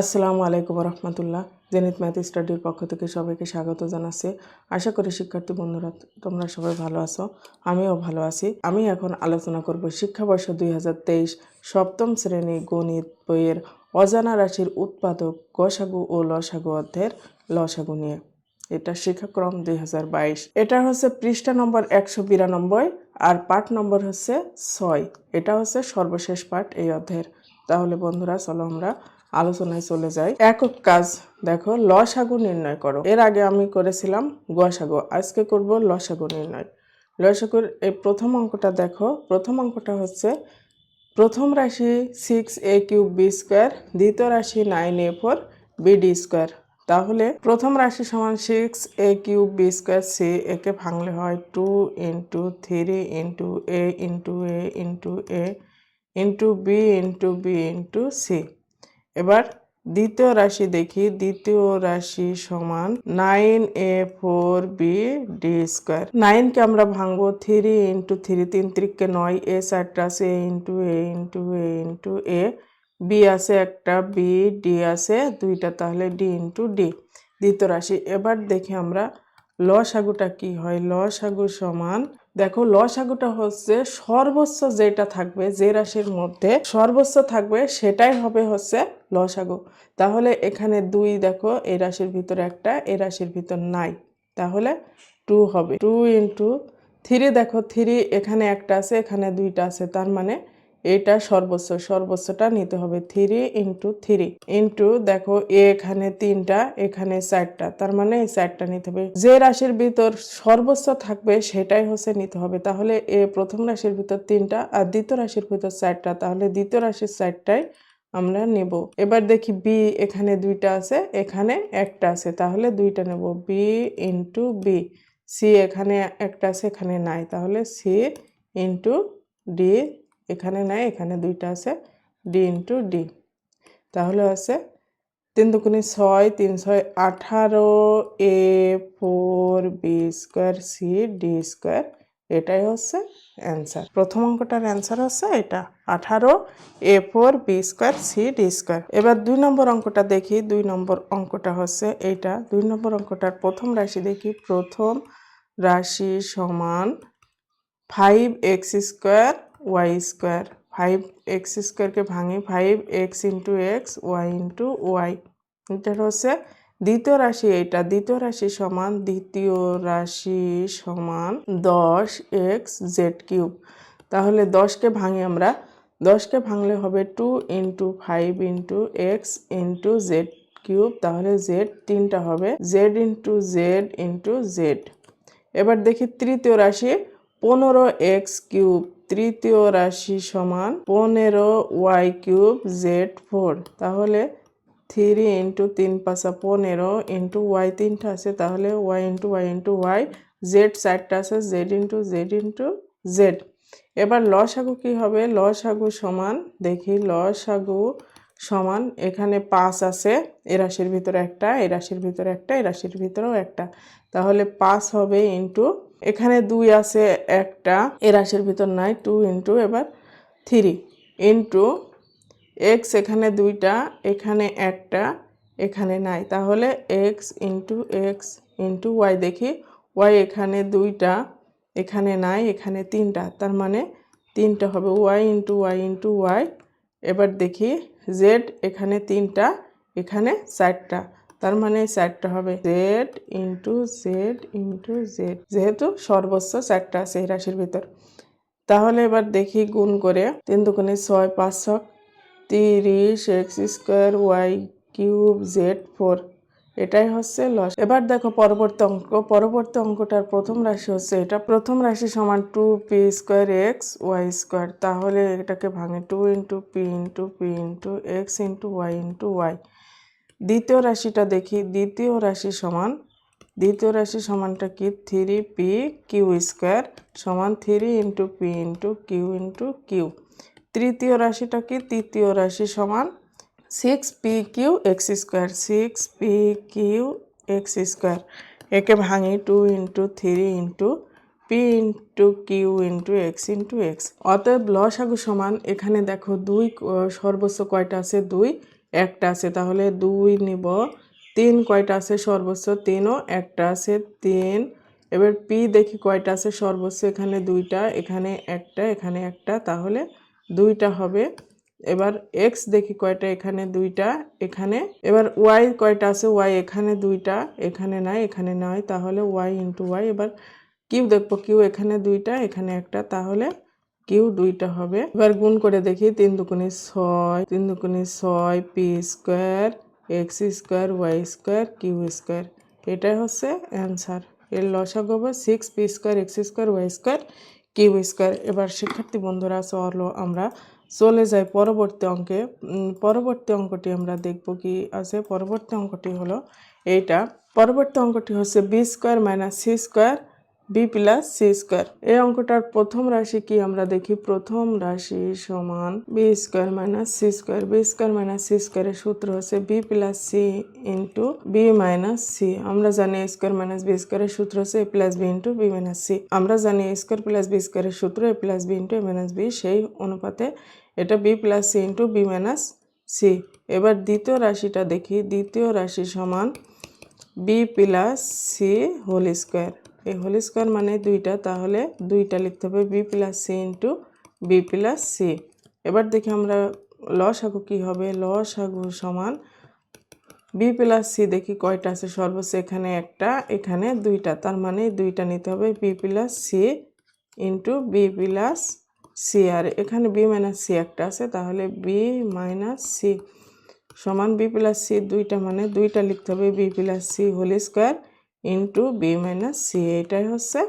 আসসালামু আলাইকুম রহমতুল্লাহ Zenit math স্টাডির পক্ষ থেকে সবাইকে স্বাগত জানাচ্ছি। আশা করি শিক্ষার্থী বন্ধুরা, তোমরা সবাই ভালো আছো, আমিও ভালো আছি। আমি এখন আলোচনা করব শিক্ষাবর্ষ দুই হাজার তেইশ সপ্তম শ্রেণি গণিত বইয়ের অজানা রাশির উৎপাদক গসাগু ও লসাগু অধ্যায়ের লসাগু নিয়ে। এটা শিক্ষাক্রম দুই হাজার বাইশ। এটা হচ্ছে পৃষ্ঠা নম্বর একশো বিরানব্বই আর পাঠ নম্বর হচ্ছে ছয়। এটা হচ্ছে সর্বশেষ পাঠ এই অধ্যায়ের। তাহলে বন্ধুরা, চলো আমরা আলোচনায় চলে যাই। একক কাজ, দেখো, লসাগু নির্ণয় করো। এর আগে আমি করেছিলাম গসাগু আজকে করব লসাগু নির্ণয়। লসাগুর এই প্রথম অঙ্কটা দেখো, প্রথম অঙ্কটা হচ্ছে প্রথম রাশি six a cube b square দ্বিতীয় রাশি nine a four b d square তাহলে প্রথম রাশি সমান six a cube b square c একে ভাঙলে হয় two into three into a into a into a into b into b into c এবার দ্বিতীয় রাশি দেখি, দ্বিতীয় রাশি সমান nine a four b d square নাইনকে আমরা ভাঙবো থ্রি ইন্টু থ্রি তিন ত্রিককে নয় এ চারটা আছে a into a into a into a b আছে একটা বি ডি আছে দুইটা, তাহলে ডি ইন্টু ডি দ্বিতীয় রাশি, এবার দেখি আমরা লসাগুটা কি হয়, লসাগু সমান দেখো, লসাগুটা হচ্ছে সর্বোচ্চ যেটা থাকবে, যে রাশির মধ্যে সর্বোচ্চ থাকবে সেটাই হবে হচ্ছে লসাগু। তাহলে এখানে দুই দেখো, এ রাশির ভিতর একটা, এ রাশির ভিতর নাই। তাহলে টু হবে। টু ইন্টু থ্রি দেখো, থ্রি এখানে একটা আছে, এখানে দুইটা আছে, তার মানে এটা সর্বোচ্চ, সর্বোচ্চটা নিতে হবে থ্রি ইন্টু থ্রি ইন্টু দেখো, এখানে তিনটা, এখানে চারটা, তার মানে এই চারটা নিতে হবে। যে রাশির ভিতর সর্বোচ্চ থাকবে সেটাই হচ্ছে নিতে হবে। তাহলে এ প্রথম রাশির ভিতর তিনটা আর দ্বিতীয় রাশির ভিতর চারটা, তাহলে দ্বিতীয় রাশির চারটাই আমরা নেব। এবার দেখি বি এখানে দুইটা আছে, এখানে একটা আছে, তাহলে দুইটা নেব। বি ইন্টু বি সি এখানে একটা আছে, এখানে নাই। তাহলে সি ইন্টু ডি এখানে নাই, এখানে দুইটা আছে ডি ইন্টু ডি তাহলে আছে তিন দুগুণে ছয়, তিন ছয় আঠারো a four b square c d square এটাই হচ্ছে অ্যান্সার প্রথম অঙ্কটার অ্যান্সার হচ্ছে এটা, আঠারো a four b square c d square এবার দুই নম্বর অঙ্কটা দেখি, দুই নম্বর অঙ্কটা হচ্ছে এইটা দুই নম্বর অঙ্কটার প্রথম রাশি দেখি, প্রথম রাশি সমান five x square y square five x স্কোয়ারকে ভাঙি five x into x y into y এটা হচ্ছে দ্বিতীয় রাশি এইটা। দ্বিতীয় রাশি সমান, দ্বিতীয় রাশি সমান দশ এক্স জেড কিউব তাহলে দশকে ভাঙি আমরা। দশকে ভাঙলে হবে two into five into x into z cube তাহলে জেড তিনটা হবে। Z into z into z এবার দেখি তৃতীয় রাশি পনেরো এক্স কিউব তৃতীয় রাশি সমান পনেরো ওয়াই কিউব জেড ফোর। তাহলে থ্রি ইন্টু তিন পাঁচা পনেরো ইন্টু ওয়াই তিনটা আছে, তাহলে y into y into y, z চারটা আছে, z into z into z. এবার লসাগু কী হবে? লসাগু সমান, দেখি, লসাগু সমান, এখানে পাঁচ আছে, এ রাশির ভিতরে একটা, এ রাশির ভিতরে একটা, এ রাশির ভিতরেও একটা। তাহলে পাঁচ হবে ইন্টু এখানে দুই আছে, একটা। এ রাশির ভিতর নাই টু ইন্টু এবার থ্রি ইন্টু এক্স এখানে দুইটা, এখানে একটা, এখানে নাই। তাহলে x into x into y দেখি। ওয়াই এখানে দুইটা, এখানে নাই, এখানে তিনটা। তার মানে তিনটা হবে। Y into y into y এবার দেখি জেড এখানে তিনটা, এখানে চারটা। তার মানে চারটা হবে z into z into z যেহেতু সর্বোচ্চ চারটা আছে এই রাশির ভিতর। তাহলে এবার দেখি গুণ করে তিন দুগুণে ছয়, পাঁচ ছক তিরিশ x square y cube z four এটাই হচ্ছে লস। এবার দেখো পরবর্তী অঙ্ক, পরবর্তী অঙ্কটার প্রথম রাশি হচ্ছে এটা। প্রথম রাশি সমান two p square x y square তাহলে এটাকে ভাঙে two into p into p into x into y into y দ্বিতীয় রাশিটা দেখি, দ্বিতীয় রাশি সমান, দ্বিতীয় রাশি সমানটা কি? থ্রি পি কিউ স্কোয়ার সমান three into p into q into q তৃতীয় রাশিটা কি? তৃতীয় রাশি সমান six p q x square six p q x square একে ভাঙি two into three into p into q into x into x অতএব লসাগু সমান, এখানে দেখো দুই সর্বোচ্চ কয়টা আছে? দুই। একটা আছে তাহলে দুই নিব। তিন কয়টা আছে? সর্বোচ্চ তিনও। একটা আছে তিন। এবার পি দেখি কয়টা আছে? সর্বোচ্চ এখানে দুইটা, এখানে একটা এখানে একটা, তাহলে দুইটা হবে। এবার এক্স দেখি কয়টা? এখানে দুইটা, এখানে। এবার ওয়াই কয়টা আছে? ওয়াই এখানে দুইটা, এখানে নাই, এখানে নয় তাহলে ওয়াই ইন্টু ওয়াই। এবার কিউ দেখব, কিউ এখানে দুইটা, এখানে একটা, তাহলে কিউ দুইটা হবে। এবার গুণ করে দেখি তিন দুকুনি ছয়, তিন দুকুনি ছয় p square x square y square q square এটাই হচ্ছে অ্যান্সার এর লসাগ হবে six p square x square y square q square এবার শিক্ষার্থী বন্ধুরা, চলো আমরা চলে যাই পরবর্তী অঙ্কে। পরবর্তী অঙ্কটি আমরা দেখব কি আছে। পরবর্তী অঙ্কটি হলো এইটা। পরবর্তী অঙ্কটি হচ্ছে b square minus c square b plus c square এই অঙ্কটার প্রথম রাশি কি আমরা দেখি? প্রথম রাশি সমান b square minus c square b square minus c স্কোয়ারের সূত্র হচ্ছে b plus c into b minus c আমরা জানি এ স্কোয়ার মাইনাস বি স্কোয়ারের সূত্র হচ্ছে a plus b into b minus c আমরা জানি এ স্কোয়ার প্লাস বি স্কোয়ারের সূত্র a plus b into a minus b সেই অনুপাতে এটা b plus c into b minus c এবার দ্বিতীয় রাশিটা দেখি। দ্বিতীয় রাশি সমান b plus c whole square এই হোল স্কোয়ার মানে দুইটা, তাহলে দুইটা লিখতে হবে b plus c into b plus c. এবার দেখি আমরা লস আগু কী হবে? লস আগু সমান বি প্লাস সি, দেখি কয়টা আছে? সর্বোচ্চ এখানে একটা, এখানে দুইটা, তার মানে দুইটা নিতে হবে b plus c into b plus c. আর এখানে বি মাইনাস সি একটা আছে, তাহলে বি মাইনাস সি সমান বি প্লাস সি, দুইটা মানে দুইটা লিখতে হবে b plus c whole square. Into b minus c এইটাই হচ্ছে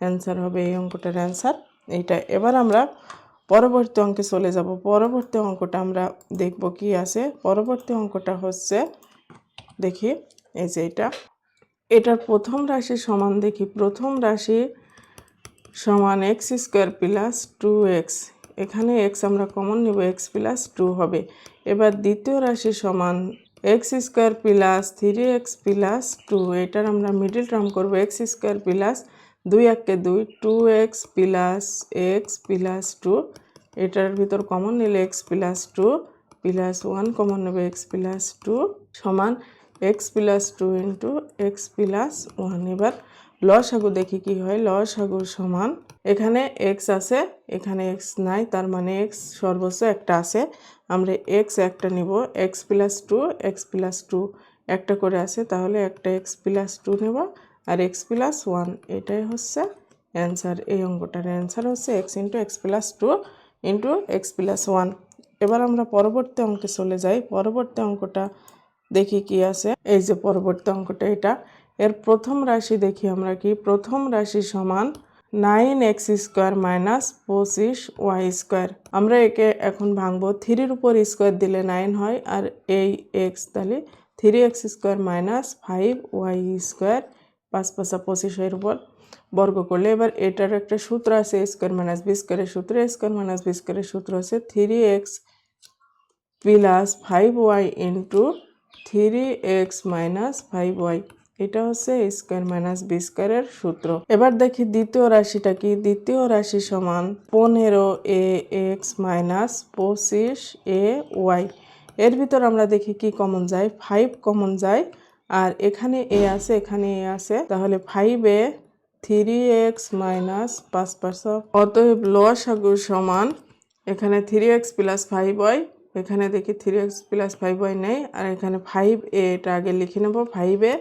অ্যান্সার হবে এই অঙ্কটার অ্যান্সার এইটা এবার আমরা পরবর্তী অঙ্কে চলে যাব। পরবর্তী অঙ্কটা আমরা দেখব কি আছে। পরবর্তী অঙ্কটা হচ্ছে, দেখি, এই যে এটা। এটার প্রথম রাশি সমান, দেখি, প্রথম রাশি সমান x square plus two x এখানে এক্স আমরা কমন নেব এক্স প্লাস টু হবে। এবার দ্বিতীয় রাশি সমান x square plus three x plus two এটার আমরা মিডিল টার্ম করব এক্স স্কোয়ার প্লাস দুই একে দুই two x plus x plus two এটার ভিতর কমন নিলে x plus two plus one common নেবে এক্স প্লাস টু সমান x plus two into x plus one এবার লসাগু দেখি কি হয়, লসাগু সমান এখানে এক্স আছে, এখানে এক্স নাই, তার মানে এক্স সর্বোচ্চ একটা আছে। আমরা এক্স একটা নিব x plus two x plus two একটা করে আছে, তাহলে একটা এক্স প্লাস টু নেব আর এক্স প্লাস ওয়ান এটাই হচ্ছে অ্যান্সার এই অঙ্কটার অ্যান্সার হচ্ছে x into x plus two into x plus one এবার আমরা পরবর্তী অঙ্কে চলে যাই, পরবর্তী অঙ্কটা দেখি কি আছে। এই যে পরবর্তী অঙ্কটা এটা। এর প্রথম রাশি দেখি আমরা কি? প্রথম রাশি সমান নাইন এক্স স্কোয়ার মাইনাস পঁচিশ ওয়াই স্কোয়ার। আমরা একে এখন ভাঙবো। থ্রির উপর স্কোয়ার দিলে নাইন হয় আর এই এক্স তাহলে three x square minus five y square পাঁচ পাঁচা পঁচিশ এর উপর বর্গ করলে। এবার এটার একটা সূত্র আছে, স্কোয়ার মাইনাস বি স্কোয়ারের সূত্র, স্কোয়ার মাইনাস বি স্কোয়ারের সূত্র আছে three x plus five y into three x minus five y. এটা হচ্ছে স্কোয়ার মাইনাস বি স্কোয়ারের সূত্র। এবার দেখি দ্বিতীয় রাশিটা কি? দ্বিতীয় রাশি সমান পনেরো এ এক্স মাইনাস পঁচিশ এ ওয়াই। এর ভিতর আমরা দেখি কি কমন যায়? ফাইভ কমন যায়। আর এখানে এ আছে, এখানে এ আছে। তাহলে five a three x minus পাঁচ পাঁচশো অতএব লসাগু সমান, এখানে three x plus five y, এখানে দেখি three x plus five y নেই। আর এখানে ফাইভ এ, এটা আগে লিখে নেব, five a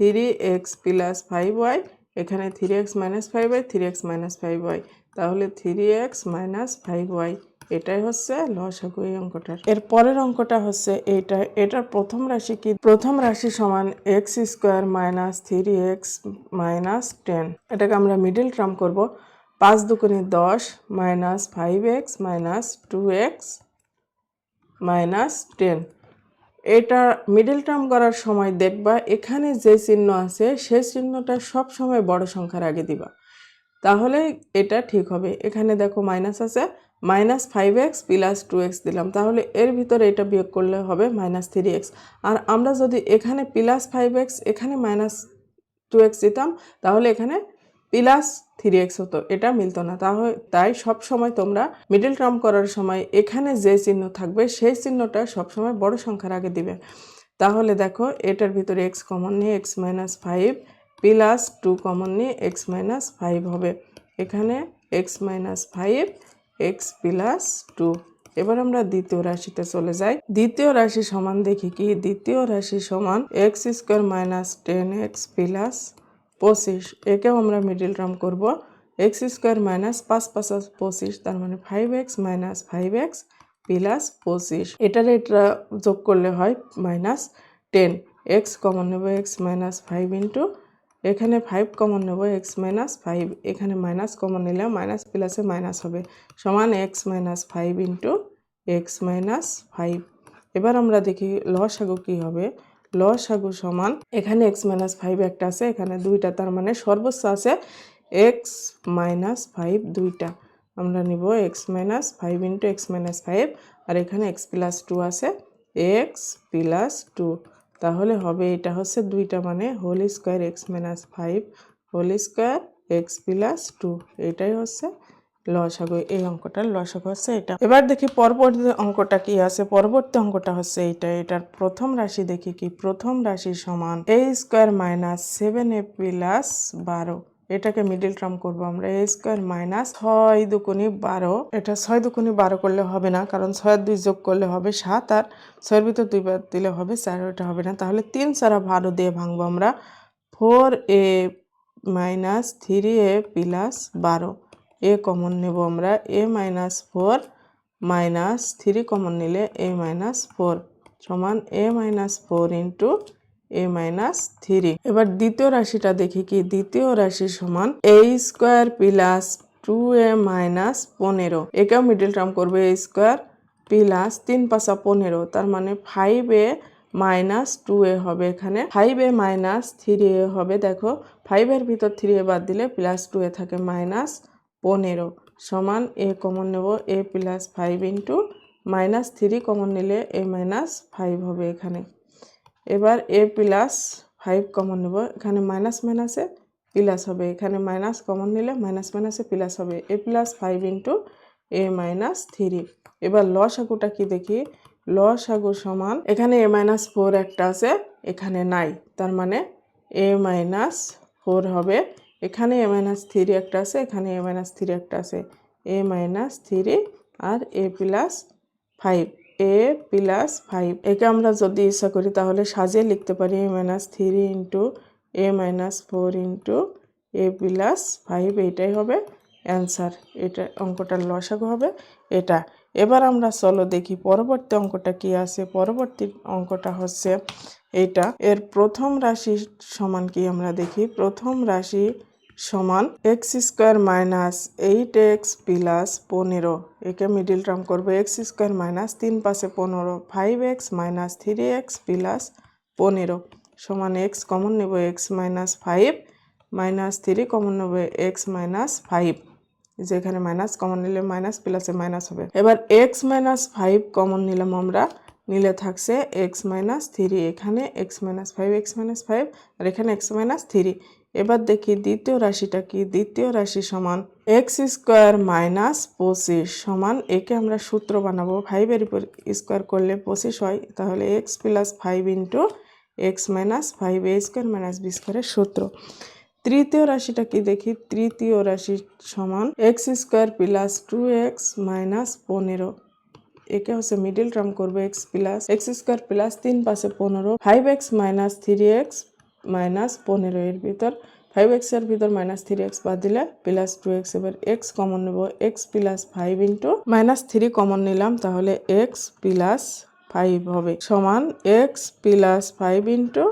three x plus five y, এখানে three x minus five y, three x minus five y. তাহলে three x minus five y, এটাই হচ্ছে লসাগু এই অঙ্কটার। এর পরের অঙ্কটা হচ্ছে এইটা, এটার প্রথম রাশি কি? প্রথম রাশি সমান x square minus three x minus ten. এটাকে আমরা মিডিল টার্ম করব। পাঁচ দুগুণে দশ minus five x minus two x minus ten. এটা মিডিল টার্ম করার সময় দেখবা, এখানে যে চিহ্ন আছে, সেই চিহ্নটা সব সময় বড় সংখ্যার আগে দিবা। তাহলে এটা ঠিক হবে। এখানে দেখো মাইনাস আছে minus five x plus two x দিলাম। তাহলে এর ভিতরে এটা বিয়োগ করলে হবে মাইনাস থ্রি এক্স আর আমরা যদি এখানে প্লাস ফাইভ এক্স এখানে মাইনাস টু এক্স দিতাম, তাহলে এখানে প্লাস থ্রি এক্স হতো এটা মিলতো না। তাহলে, তাই সব সময় তোমরা মিডল টার্ম করার সময় এখানে যে চিহ্ন থাকবে, সেই চিহ্নটা সবসময় বড় সংখ্যার আগে দিবে। তাহলে দেখো, এটার ভিতরে এক্স কমন নিয়ে x minus five plus two common নিয়ে এক্স মাইনাস ফাইভ হবে। এখানে x minus five x plus two এবার আমরা দ্বিতীয় রাশিতে চলে যাই। দ্বিতীয় রাশি সমান দেখি কি? দ্বিতীয় রাশি সমান x square minus ten x plus পঁচিশ, একেও আমরা মিডিল টার্ম করব। এক্স স্কোয়ার মাইনাস পাঁচ পাঁচ পঁচিশ, তার মানে five x minus five x plus পঁচিশ। এটার এটা যোগ করলে হয় মাইনাস টেন এক্স কমন নেব এক্স মাইনাস ফাইভ ইন্টু এখানে ফাইভ কমন নেব এক্স মাইনাস ফাইভ এখানে মাইনাস কমন নিলে মাইনাস প্লাসে মাইনাস হবে। সমান x minus five into x minus five এবার আমরা দেখি লসাগু কী হবে। লসাগু সমান। এখানে এক্স মাইনাস ফাইভ একটা আছে, এখানে দুইটা, তার মানে সর্বোচ্চ আছে এক্স মাইনাস ফাইভ দুইটা। আমরা নিব x minus five into x minus five আর এখানে এক্স প্লাস টু আছে এক্স প্লাস টু তাহলে হবে এটা হচ্ছে দুইটা মানে whole square x minus five whole square x plus two এটাই হচ্ছে লসাগু, এই অঙ্কটার লসাগু হচ্ছে এটা। এবার দেখি পরবর্তী অঙ্কটা কি আছে, পরবর্তী অঙ্কটা হচ্ছে এইটা। এটার প্রথম রাশি দেখি কি? প্রথম রাশি সমান a square minus seven a plus বারো। এটাকে মিডিল টার্ম করব আমরা এ স্কোয়ার মাইনাস ছয় দুকুনি বারো। এটা ছয় দুকুনি বারো করলে হবে না, কারণ ছয়ের দুই যোগ করলে হবে সাত, আর ছয়ের ভিতর দুই বার দিলে হবে চার, ওটা হবে না। তাহলে তিন সারা বারো দিয়ে ভাঙবো আমরা four a minus three a plus বারো। এ কমন নেব আমরা, a minus four minus three common নিলে এ মাইনাস ফোর সমান a minus four into a minus three. এবার দ্বিতীয় রাশিটা দেখি কি, দ্বিতীয় রাশি সমান a square plus two a minus পনেরো। একেও মিডিল টার্ম করবে এ স্কোয়ার প্লাস তিন পাঁচা পনেরো, তার মানে five a minus two a হবে এখানে। Five a minus three a হবে, দেখো ফাইভের ভিতর থ্রি এ বাদ দিলে প্লাস টু এ থাকে মাইনাস পনেরো সমান এ কমন নেব a plus five into minus three common নিলে এ মাইনাস ফাইভ হবে এখানে। এবার এ প্লাস ফাইভ কমন নেব, এখানে মাইনাস মাইনাসে প্লাস হবে, এখানে মাইনাস কমন নিলে মাইনাস মাইনাসে প্লাস হবে, a plus five into a minus three. এবার লস আগুটা কি দেখি? লস আগু সমান, এখানে এ মাইনাস ফোর একটা আছে, এখানে নাই, তার মানে এ মাইনাস ফোর হবে এখানে এ মাইনাস থ্রি একটা আছে, এখানে এ মাইনাস থ্রি একটা আছে। A minus three R a plus five a plus five একে আমরা যদি ইচ্ছা করি তাহলে সাজিয়ে লিখতে পারি, a minus three into a minus four into a plus five এইটাই হবে অ্যান্সার এটা অঙ্কটার লসাগু হবে এটা। এবার আমরা চলো দেখি পরবর্তী অঙ্কটা কি আছে। পরবর্তী অঙ্কটা হচ্ছে এটা। এর প্রথম রাশি সমান কি আমরা দেখি? প্রথম রাশি সমান x square minus eight x plus পনেরো। একে মিডিল টার্ম করব এক্স স্কোয়ার মাইনাস তিন পাশে পনেরো। Five x minus three x plus পনেরো। সমান এক্স কমন নেব x minus five minus three common নেব এক্স মাইনাস ফাইভ যেখানে মাইনাস কমন নিলে মাইনাস প্লাসে মাইনাস হবে। এবার এক্স মাইনাস ফাইভ কমন নিলাম আমরা। নিলে থাকছে এক্স মাইনাস থ্রি এখানে x minus five x minus five আর এখানে এক্স মাইনাস থ্রি এবার দেখি দ্বিতীয় রাশিটা কি? দ্বিতীয় রাশি সমান এক্স স্কোয়ার মাইনাস পঁচিশ সমান একে আমরা সূত্র বানাবো। ফাইভের স্কোয়ার করলে পঁচিশ হয়, তাহলে x plus five into x minus five a square minus b স্কোয়ারের সূত্র। তৃতীয় রাশিটা কি দেখি? তৃতীয় রাশি সমান x square plus two x minus পনেরো। একে হচ্ছে মিডিল টার্ম করবে x plus x square plus তিন পাশে পনেরো। Five x minus three x minus পনেরো এর ভিতর ফাইভ এক্সের ভিতর মাইনাস থ্রি এক্স বাদ দিলে প্লাস টু এক্স এবার এক্স কমন নেব। X plus five into minus three common নিলাম, তাহলে এক্স প্লাস ফাইভ হবে। সমান x plus five into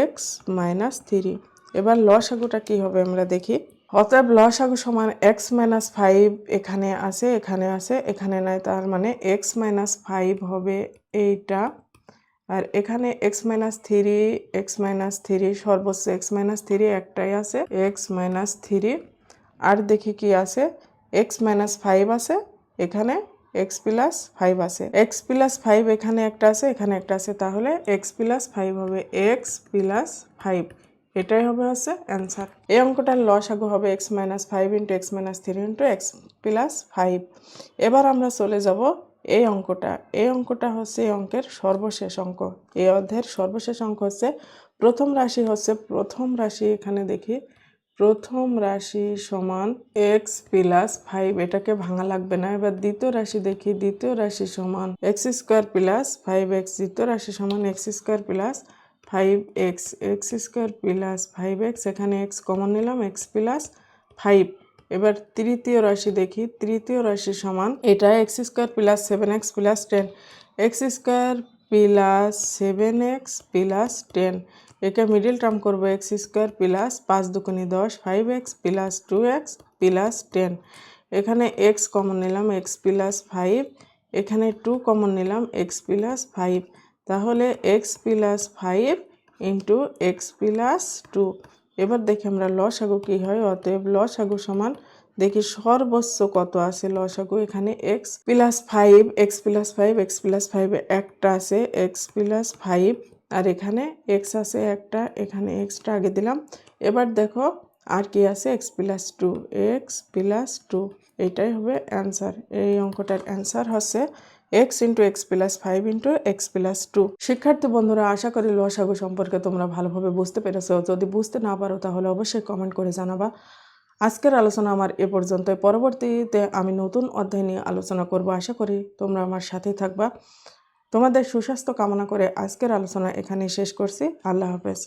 x minus three এবার লসাগুটা কি হবে আমরা দেখি। অতএব লসাগু সমান এক্স মাইনাস ফাইভ এখানে আছে এখানে আছে, এখানে নাই, তার মানে এক্স মাইনাস ফাইভ হবে এইটা। আর এখানে x minus three x minus three সর্বোচ্চ এক্স মাইনাস থ্রি একটাই আছে এক্স মাইনাস থ্রি আর দেখি কি আছে এক্স মাইনাস ফাইভ আছে, এখানে এক্স প্লাস ফাইভ আছে এক্স প্লাস ফাইভ এখানে একটা আছে, এখানে একটা আছে, তাহলে এক্স প্লাস ফাইভ হবে এক্স প্লাস ফাইভ এটাই হবে হচ্ছে অ্যান্সার এই অঙ্কটার লস লসাগু হবে x minus five into x minus three into x plus five এবার আমরা চলে যাব এই অঙ্কটা এই অঙ্কটা হচ্ছে এই অঙ্কের সর্বশেষ অঙ্ক। এই অধ্যায়ের সর্বশেষ অঙ্ক হচ্ছে প্রথম রাশি হচ্ছে প্রথম রাশি, এখানে দেখি। প্রথম রাশি সমান এক্স প্লাস ফাইভ এটাকে ভাঙা লাগবে না। এবার দ্বিতীয় রাশি দেখি, দ্বিতীয় রাশি সমান x square plus five x দ্বিতীয় রাশি সমান x square plus five x x square plus five x এখানে এক্স কমন নিলাম এক্স প্লাস ফাইভ এবার তৃতীয় রাশি দেখি, তৃতীয় রাশি সমান এটা x square plus seven x plus ten x square plus seven x plus ten একে মিডিল টার্ম করব এক্স স্কোয়ার প্লাস পাঁচ দুকুনি দশ five x plus two x plus ten এখানে এক্স কমন নিলাম এক্স প্লাস ফাইভ এখানে two common নিলাম x plus five তাহলে x plus five into x plus two এবার দেখি আমরা লসাগু কী হয়, অতএব লসাগু সমান দেখি সর্বোচ্চ কত আছে লসাগু, এখানে x plus five x plus five x plus five একটা আছে এক্স প্লাস ফাইভ আর এখানে এক্স আছে একটা, এখানে এক্সটা আগে দিলাম, এবার দেখো আর কি আছে x plus two x plus two এইটাই হবে অ্যান্সার এই অঙ্কটার অ্যান্সার হচ্ছে x into x plus five into x plus two শিক্ষার্থী বন্ধুরা, আশা করি লসাগু সম্পর্কে তোমরা ভালোভাবে বুঝতে পেরেছ। যদি বুঝতে না পারো, তাহলে অবশ্যই কমেন্ট করে জানাবা। আজকের আলোচনা আমার এ পর্যন্ত পরবর্তীতে আমি নতুন অধ্যায় নিয়ে আলোচনা করব। আশা করি তোমরা আমার সাথেই থাকবা। তোমাদের সুস্বাস্থ্য কামনা করে আজকের আলোচনা এখানেই শেষ করছি। আল্লাহ হাফেজ।